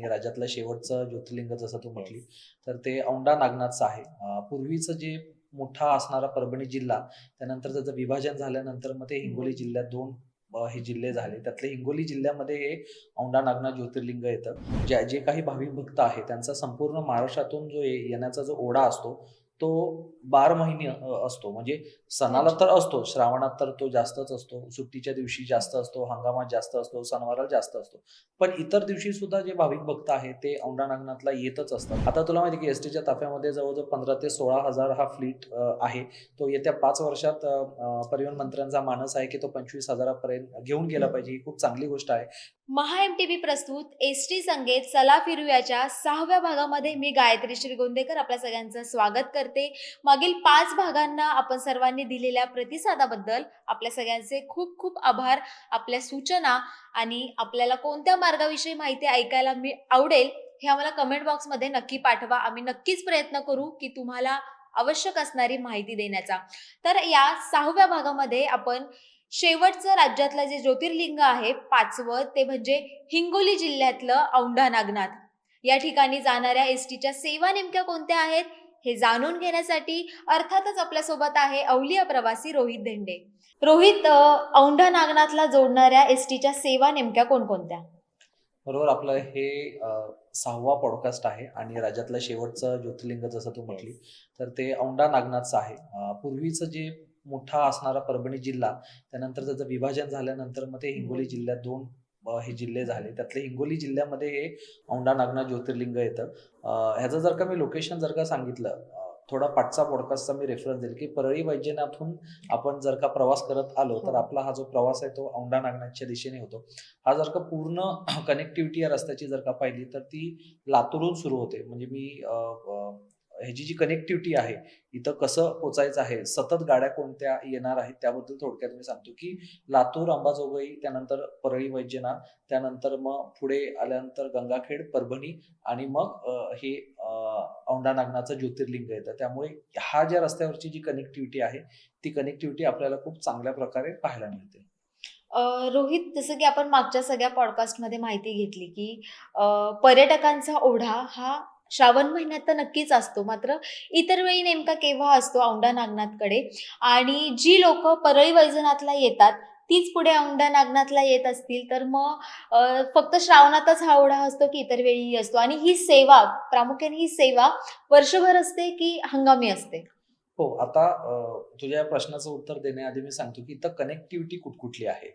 आणि राज्यातलं शेवटचं ज्योतिर्लिंग जसं तू म्हटली तर ते औंढा नागनाथचं आहे. पूर्वीचं जे मोठा असणारा परभणी जिल्हा त्यानंतर त्याचं विभाजन झाल्यानंतर मग ते हिंगोली जिल्ह्यात दोन हे जिल्हे झाले. त्यातले हिंगोली जिल्ह्यामध्ये हे औंढा नागनाथ ज्योतिर्लिंग येतं. ज्या जे काही भाविक भक्त आहे त्यांचा संपूर्ण महाराष्ट्रातून जो येण्याचा जो ओढा असतो तो बार महिने असतो. म्हणजे सणाला तर असतो श्रावणात तर तो जास्तच असतो सुट्टीच्या दिवशी जास्त असतो हंगामात जास्त असतो सणवाराला जास्त असतो. पण इतर दिवशी सुद्धा जे भाविक भक्त आहेत ते औंढा नागनाथला येतच असतात. आता तुला माहिती की एस टीच्या ताफ्यामध्ये जवळजवळ पंधरा ते सोळा हजार हा फ्लीट आहे. तो येत्या पाच वर्षात परिवहन मंत्र्यांचा मानस आहे की तो पंचवीस हजारापर्यंत घेऊन गेला पाहिजे. ही खूप चांगली गोष्ट आहे. महा एम टी व्ही प्रस्तुत एस टी संगीत चला फिरूयाच्या सहाव्या भागामध्ये मी गायत्री श्रीगोंदेकर आपल्या सगळ्यांचं स्वागत करते. मागील पाच भागांना आपण सर्वांनी दिलेल्या प्रतिसादाबद्दल आपल्या सगळ्यांचे खूप खूप आभार आपल्या सूचना आणि आपल्याला कोणत्या मार्गाविषयी माहिती ऐकायला मी आवडेल हे आम्हाला कमेंट बॉक्समध्ये नक्की पाठवा. आम्ही नक्कीच प्रयत्न करू की तुम्हाला आवश्यक असणारी माहिती देण्याचा. तर या सहाव्या भागामध्ये आपण शेवटचं राज्यातलं जे ज्योतिर्लिंग आहे पाचवं ते म्हणजे हिंगोली जिल्ह्यातलं औंढा नागनाथ. या ठिकाणी जाणाऱ्या एस टीच्या सेवा नेमक्या कोणत्या आहेत? हे जाणून घेण्यासाठी अर्थातच आपल्यासोबत आहे अवलिया प्रवासी रोहित धेंडे रोहित औंढा नागनाथला जोडणाऱ्या एस टीच्या सेवा नेमक्या कोणकोणत्या? बरोबर आपलं हे सहावा पॉडकास्ट आहे आणि राज्यातलं शेवटचं ज्योतिर्लिंग जसं तू म्हटली तर ते औंढा नागनाथचं आहे. पूर्वीचं जे मोठा असणारा परभणी जिल्हा त्यानंतर त्याचं विभाजन झाल्यानंतर मग ते हिंगोली जिल्ह्यात दोन हे जिल्हे झाले. त्यातले हिंगोली जिल्ह्यामध्ये हे औंढा नागनाथ ज्योतिर्लिंग येतं. ह्याचं जर का मी लोकेशन जर का सांगितलं थोडा पाठचा पॉडकास्टचा मी रेफरन्स देईल की परळी वैजनाथून आपण जर का प्रवास करत आलो तर हो. आपला हा जो प्रवास आहे तो औंढा नागनाथच्या दिशेने होतो. हा जर का पूर्ण कनेक्टिव्हिटी या रस्त्याची जर का पाहिली तर ती लातूरहून सुरू होते. म्हणजे मी ह्याची जी कनेक्टिव्हिटी आहे इथं कसं पोचायचं आहे सतत गाड्या कोणत्या येणार आहेत त्याबद्दल थोडक्यात मी सांगतो की लातूर अंबाजोगाई त्यानंतर परळी वैजनाथ त्यानंतर मग पुढे आल्यानंतर गंगाखेड परभणी आणि मग हे औंढा नागनाचं ज्योतिर्लिंग येतं. त्यामुळे हा ज्या रस्त्यावरची जी कनेक्टिव्हिटी आहे ती कनेक्टिव्हिटी आपल्याला खूप चांगल्या प्रकारे पाहायला मिळते. रोहित जसं की आपण मागच्या सगळ्या पॉडकास्टमध्ये माहिती घेतली की पर्यटकांचा ओढा हा श्रावण महिन्यात तर नक्कीच असतो. मात्र इतर वेळी नेमका केव्हा असतो औंढा नागनाथकडे? आणि जी लोक परळी वैजनाथला येतात तीच पुढे औंढा नागनाथला येत असतील तर मग फक्त श्रावणातच हा ओढा असतो की इतर वेळी असतो? आणि ही सेवा प्रामुख्याने ही सेवा वर्षभर असते की हंगामी असते? हो आता तुझ्या प्रश्नाचं उत्तर देण्याआधी मी सांगतो की इथं कनेक्टिव्हिटी कुठकुठली आहे.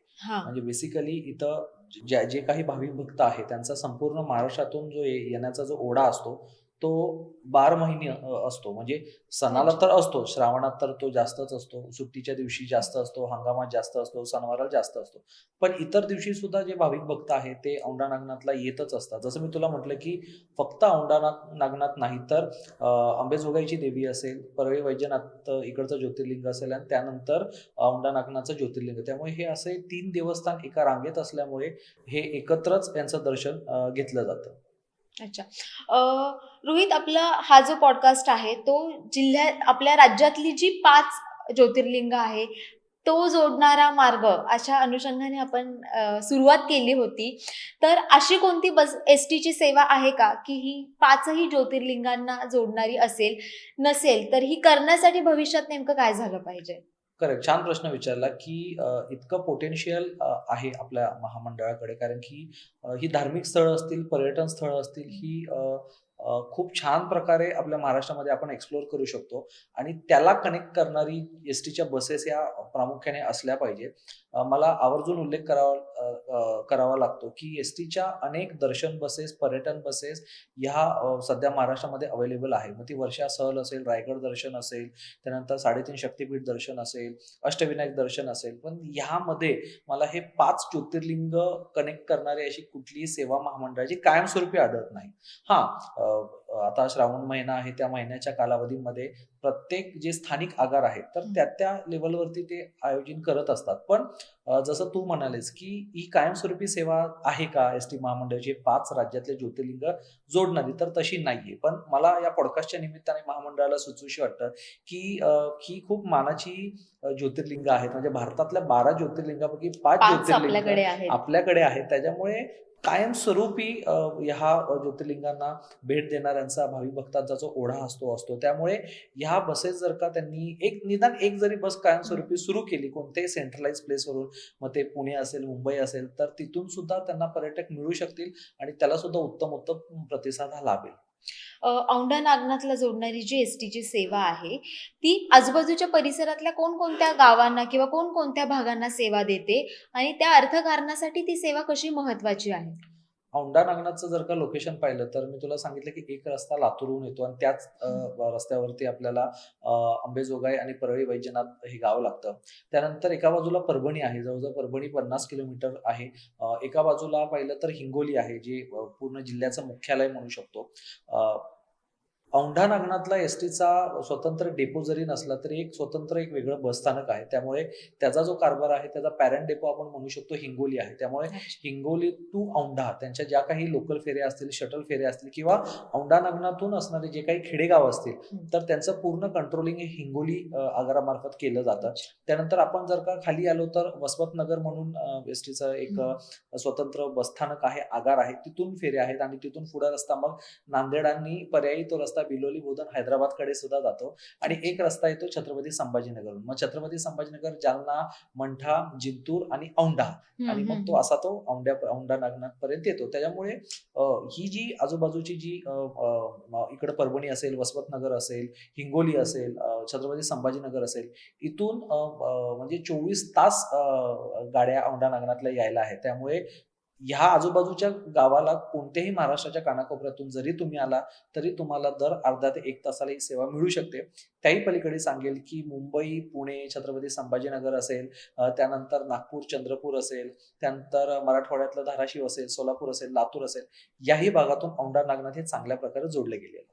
म्हणजे बेसिकली इथं ज्या जे काही भाविक भक्त आहे त्यांचा संपूर्ण महाराष्ट्रातून जो येण्याचा जो ओढा असतो तो बार महिने असतो. म्हणजे सणाला तर असतो श्रावणात तर तो जास्तच असतो सुट्टीच्या दिवशी जास्त असतो हंगामात जास्त असतो सणवाराला जास्त असतो. पण इतर दिवशी सुद्धा जे भाविक भक्त आहेत ते औंढा नागनाथला येतच असतात. जसं मी तुला म्हटलं की फक्त औंढा नाग नागनाथ नाही तर अंबेजोगाईची देवी असेल परळी वैजनाथ इकडचं ज्योतिर्लिंग असेल आणि त्यानंतर औंढा नागनाथचं ज्योतिर्लिंग. त्यामुळे हे असे तीन देवस्थान एका रांगेत असल्यामुळे हे एकत्रच यांचं दर्शन घेतलं जातं. अच्छा. रोहित आपला हा जो पॉडकास्ट आहे तो जिल्ह्यात आपल्या राज्यातली जी पाच ज्योतिर्लिंग आहे तो जोडणारा मार्ग अशा अनुषंगाने आपण सुरुवात केली होती. तर अशी कोणती बस एस टीची सेवा आहे का? की ही पाचही ज्योतिर्लिंगांना जोडणारी असेल नसेल तर ही करण्यासाठी भविष्यात नेमकं काय झालं पाहिजे? करेक्ट छान प्रश्न विचारला की इतकं पोटेन्शियल आहे आपल्या महामंडळाकडे. कारण की ही धार्मिक स्थळं असतील पर्यटन स्थळं असतील ही खूप छान प्रकारे आपल्या महाराष्ट्रामध्ये आपण एक्सप्लोअर करू शकतो. आणि त्याला कनेक्ट करणारी एस टीच्या बसेस या प्रामुख्याने असल्या पाहिजे मला आवर्जून उल्लेख करावा करावा लागतो की एस टीच्या अनेक दर्शन बसेस पर्यटन बसेस ह्या सध्या महाराष्ट्रामध्ये अवेलेबल आहे. मग ती वर्षा सहल असेल रायगड दर्शन असेल त्यानंतर साडेतीन शक्तीपीठ दर्शन असेल अष्टविनायक दर्शन असेल. पण ह्यामध्ये मला हे पाच ज्योतिर्लिंग कनेक्ट करणारी अशी कुठलीही सेवा महामंडळाची कायमस्वरूपी आढळत नाही. हा आता श्रावण महिना आहे त्या महिन्याच्या कालावधीमध्ये प्रत्येक जे स्थानिक आगार आहेत तर. त्या त्या लेवलवरती ते आयोजन करत असतात. पण जसं तू म्हणालेस की ही कायमस्वरूपी सेवा आहे का एस टी महामंडळाची? पाच राज्यातले ज्योतिर्लिंग जोडणारी तर तशी नाहीये. पण मला या पॉडकास्टच्या निमित्ताने महामंडळाला सुचूशी वाटतं की ही खूप मानाची ज्योतिर्लिंग आहेत. म्हणजे भारतातल्या बारा ज्योतिर्लिंगापैकी पाच ज्योतिर्लिंग आपल्याकडे आहेत. त्याच्यामुळे कायमस्वरूपी ह्या ज्योतिर्लिंगांना भेट देणाऱ्यांचा भावी भक्तांचा जो ओढा असतो असतो. त्यामुळे ह्या बसेस जर का त्यांनी एक निदान एक जरी बस कायमस्वरूपी सुरू केली कोणत्याही सेंट्रलाइज प्लेसवरून मग ते पुणे असेल मुंबई असेल तर तिथून सुद्धा त्यांना पर्यटक मिळू शकतील आणि त्याला सुद्धा उत्तम उत्तम प्रतिसाद हा लाभेल. औंढा नागनाथला जोडणारी जी एस टीची सेवा आहे ती आजूबाजूच्या परिसरातल्या कोणकोणत्या गावांना किंवा कोणकोणत्या भागांना सेवा देते आणि त्या अर्थकारणासाठी ती सेवा कशी महत्वाची आहे? औंढा नागनाथचं जर का लोकेशन पाहिलं तर मी तुला सांगितलं की एक रस्ता लातूरहून येतो आणि त्याच रस्त्यावरती आपल्याला अंबेजोगाई आणि परळी वैजनाथ हे गाव लागतं. त्यानंतर एका बाजूला परभणी आहे जवळजवळ परभणी पन्नास किलोमीटर आहे. एका बाजूला पाहिलं तर हिंगोली आहे जे पूर्ण जिल्ह्याचं मुख्यालय म्हणू शकतो. औंढा नागनाथला एस टीचा स्वतंत्र डेपो जरी नसला तरी एक स्वतंत्र एक वेगळं बसस्थानक आहे. त्यामुळे त्याचा जो कारभार आहे त्याचा पॅरेंट डेपो आपण म्हणू शकतो हिंगोली आहे. त्यामुळे हिंगोली टू औंढा त्यांच्या ज्या काही लोकल फेऱ्या असतील शटल फेऱ्या असतील किंवा औंढा नागनाथून असणारे जे काही खेडेगाव असतील. तर त्यांचं पूर्ण कंट्रोलिंग हे हिंगोली आगारामार्फत केलं जातं. त्यानंतर आपण जर का खाली आलो तर वसमत नगर म्हणून एस टीचं एक स्वतंत्र बसस्थानक आहे आगार आहे. तिथून फेऱ्या आहेत आणि तिथून पुढे रस्ता मग नांदेड आणि पर्यायी तो रस्ता बिलोली बोधन हैदराबादकडे सुद्धा जातो. आणि एक रस्ता येतो छत्रपती संभाजीनगरहून. मग छत्रपती संभाजीनगर जालना मंठा जिंतूर आणि औंढा. आणि मग तो असा तो औंढ्या औंढा नागनाथ पर्यंत येतो. त्याच्यामुळे ही जी आजूबाजूची जी इकडं परभणी असेल वसमतनगर असेल हिंगोली असेल छत्रपती संभाजीनगर असेल इथून म्हणजे चोवीस तास गाड्या औंढा नागनाथला यायला आहे त्यामुळे ह्या आजूबाजूच्या गावाला कोणत्याही महाराष्ट्राच्या कानाकोपऱ्यातून जरी तुम्ही आला तरी तुम्हाला दर अर्धा ते एक तासाला ही सेवा मिळू शकते. त्याही पलीकडे सांगेल की मुंबई पुणे छत्रपती संभाजीनगर असेल त्यानंतर नागपूर चंद्रपूर असेल त्यानंतर मराठवाड्यातलं धाराशिव असेल सोलापूर असेल लातूर असेल याही भागातून औंढा नागनाथ हे चांगल्या प्रकारे जोडले गेले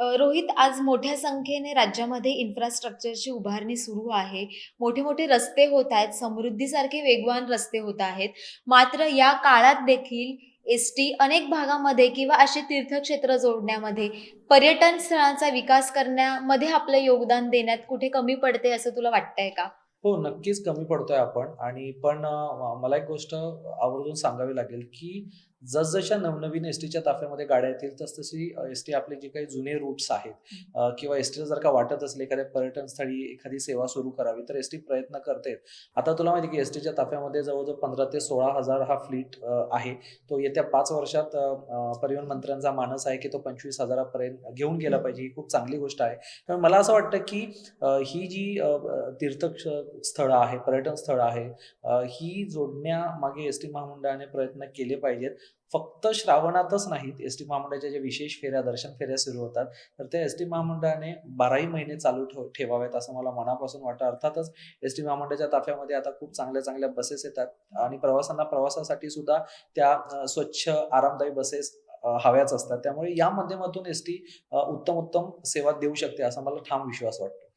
रोहित आज मोठ्या संख्येने राज्यामध्ये इन्फ्रास्ट्रक्चरची उभारणी सुरू आहे. मोठे मोठे रस्ते होत आहेत. समृद्धीसारखे वेगवान रस्ते होत आहेत. मात्र या काळात देखील एस टी अनेक भागामध्ये किंवा असे तीर्थक्षेत्र जोडण्यामध्ये पर्यटन स्थळांचा विकास करण्यामध्ये आपलं योगदान देण्यात कुठे कमी पडते असं तुला वाटतंय का? हो नक्कीच कमी पडतोय आपण. आणि पण मला एक गोष्ट आवर्जून सांगावी लागेल की जसजशा नवनवीन एस टीच्या ताफ्यामध्ये गाड्या येतील तसतशी एस टी आपले जे काही जुने रूट्स आहेत किंवा एस टीला जर का वाटत असले एखाद्या पर्यटन स्थळी एखादी सेवा सुरू करावी तर एस टी प्रयत्न करते आता तुला माहिती की एस टीच्या ताफ्यामध्ये जवळजवळ पंधरा ते सोळा हजार हा फ्लीट आहे. तो येत्या पाच वर्षात परिवहन मंत्र्यांचा मानस आहे की तो पंचवीस हजारापर्यंत घेऊन गेला पाहिजे. ही खूप चांगली गोष्ट आहे. त्यामुळे मला असं वाटतं की ही जी तीर्थ स्थळं आहे पर्यटन स्थळं आहे ही जोडण्यामागे एस टी महामंडळाने प्रयत्न केले पाहिजेत. फक्त श्रावणातच नाहीत. एस टी महामंडळाच्या ज्या विशेष फेऱ्या दर्शन फेऱ्या सुरू होतात तर त्या एस टी महामंडळाने बाराही महिने चालू ठेव ठेवाव्यात असं मला मनापासून वाटतं. अर्थातच एस टी महामंडळाच्या ताफ्यामध्ये आता खूप चांगल्या चांगल्या बसेस येतात आणि प्रवासांना प्रवासासाठी सुद्धा त्या स्वच्छ आरामदायी बसेस हव्याच असतात. त्यामुळे या माध्यमातून एस टी उत्तम उत्तम सेवा देऊ शकते असा मला ठाम विश्वास वाटतो.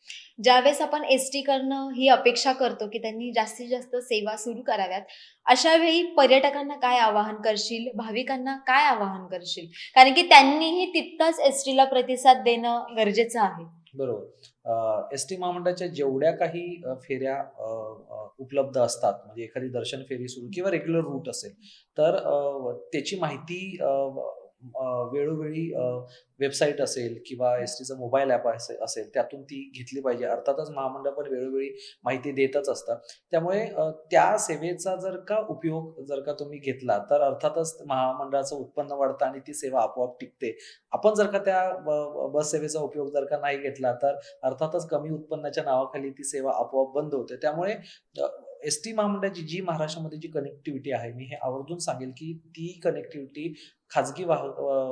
ज्यावेळेस आपण एस टी करणं ही अपेक्षा करतो की त्यांनी जास्तीत जास्त सेवा सुरू कराव्यात अशा वेळी पर्यटकांना काय आवाहन करशील? भाविकांना काय आवाहन करशील? कारण की त्यांनीही तितकाच एस टीला प्रतिसाद देणं गरजेचं आहे. बरोबर. एस टी महामंडळाच्या जेवढ्या काही फेऱ्या उपलब्ध असतात म्हणजे एखादी दर्शन फेरी सुरू किंवा रेग्युलर रूट असेल तर त्याची माहिती वेळोवेळी वेबसाईट असेल किंवा एस टीचं मोबाईल ॲप असेल त्यातून ती घेतली पाहिजे. अर्थातच महामंडळ पण वेळोवेळी माहिती देतच असतं. त्यामुळे त्या सेवेचा जर का उपयोग जर का तुम्ही घेतला तर अर्थातच महामंडळाचं उत्पन्न वाढतं आणि ती सेवा आपोआप टिकते. आपण जर का त्या ब- बस सेवेचा उपयोग जर का नाही घेतला तर अर्थातच कमी उत्पन्नाच्या नावाखाली ती सेवा आपोआप बंद होते. त्यामुळे एस टी महामंडळाची जी महाराष्ट्रामध्ये जी कनेक्टिव्हिटी आहे मी हे आवर्जून सांगेल की ती कनेक्टिव्हिटी खाजगी वाह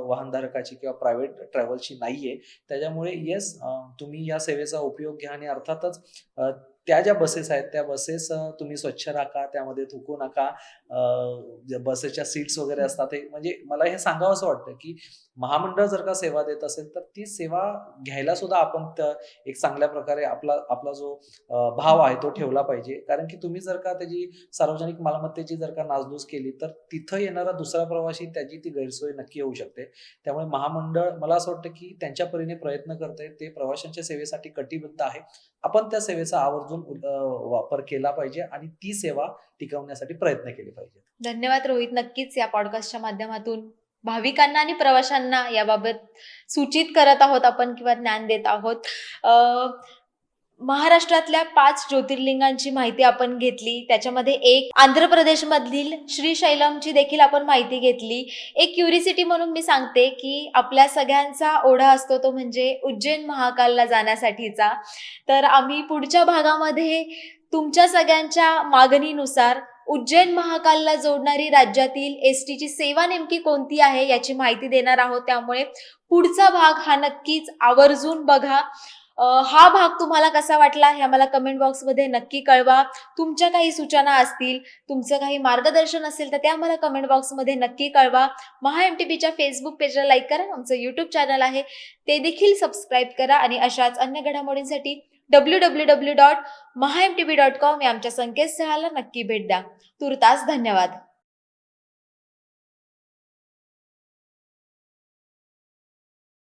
वाहनधारकाची किंवा प्रायव्हेट ट्रॅव्हलची नाहीये. त्याच्यामुळे येस तुम्ही या सेवेचा उपयोग घ्या आणि अर्थातच त्या ज्या बसेस आहेत त्या बसेस तुम्ही स्वच्छ राखा त्यामध्ये थुकू नका. बसेसच्या सीट्स वगैरे असतात ते म्हणजे मला हे सांगावं असं वाटतं की महामंडळ जर का सेवा देत असेल तर ती सेवा घ्यायला सुद्धा आपण एक चांगल्या प्रकारे आपला आपला जो भाव आहे तो ठेवला पाहिजे. कारण की तुम्ही जर का त्याची सार्वजनिक मालमत्तेची जर का नासधूस केली तर तिथं येणारा दुसरा प्रवासी त्याची ती गैरसोय नक्की होऊ शकते. त्यामुळे महामंडळ मला असं वाटतं की त्यांच्या परीने प्रयत्न करते ते प्रवाशांच्या सेवेसाठी कटिबद्ध आहे. आपण त्या सेवेचा आवर्जून वापर केला पाहिजे आणि ती सेवा टिकवण्यासाठी प्रयत्न केले पाहिजेत. धन्यवाद रोहित. नक्कीच या पॉडकास्टच्या माध्यमातून भाविकांना आणि प्रवाशांना याबाबत सूचित करत आहोत आपण किंवा ज्ञान देत आहोत. महाराष्ट्रातल्या पाच ज्योतिर्लिंगांची माहिती आपण घेतली. त्याच्यामध्ये एक आंध्र प्रदेशमधील श्रीशैलमची देखील आपण माहिती घेतली. एक क्युरिसिटी म्हणून मी सांगते की आपल्या सगळ्यांचा ओढा असतो तो म्हणजे उज्जैन महाकालला जाण्यासाठीचा. तर आम्ही पुढच्या भागामध्ये तुमच्या सगळ्यांच्या मागणीनुसार उज्जैन महाकालला जोडणारी राज्यातील एस टीची सेवा नेमकी कोणती आहे याची माहिती देणार आहोत. त्यामुळे पुढचा भाग हा नक्कीच आवर्जून बघा. हा भाग तुम्हाला कसा वाटला हे आम्हाला कमेंट बॉक्समध्ये नक्की कळवा. तुमच्या काही सूचना असतील तुमचं काही मार्गदर्शन असेल तर ते आम्हाला कमेंट बॉक्समध्ये नक्की कळवा. महा एम टी बीच्या फेसबुक पेजला लाईक करा. आमचं यूट्यूब चॅनल आहे. ते देखील सबस्क्राईब करा आणि अशाच अन्य घडामोडींसाठी W W W dot महाएम T B dot com या आमच्या संकेतस्थळाला नक्की भेट द्या. तुर्तास धन्यवाद.